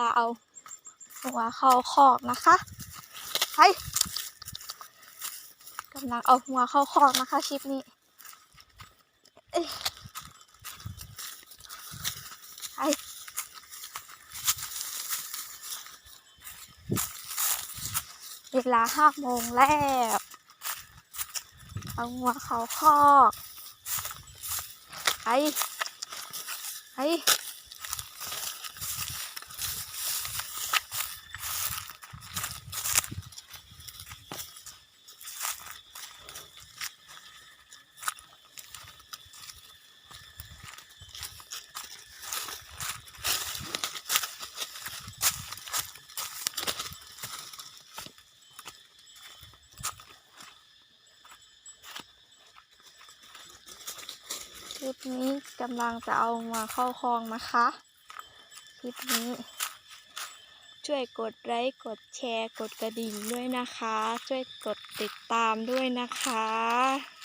ลาเอาหัวเข้าคอกนะคะไปกำลังเอาหัวเข้าคอกนะคะคลิปนี้เอ้ยไปเวลาห้าโมงแล้วเอาหัวเข้าคอกไปไป คลิปนี้กำลังจะเอามาเข้าคลองนะคะ คลิปนี้ ช่วยกดไลค์กดแชร์ กดกระดิ่งด้วยนะคะ ช่วยกดติดตามด้วยนะคะ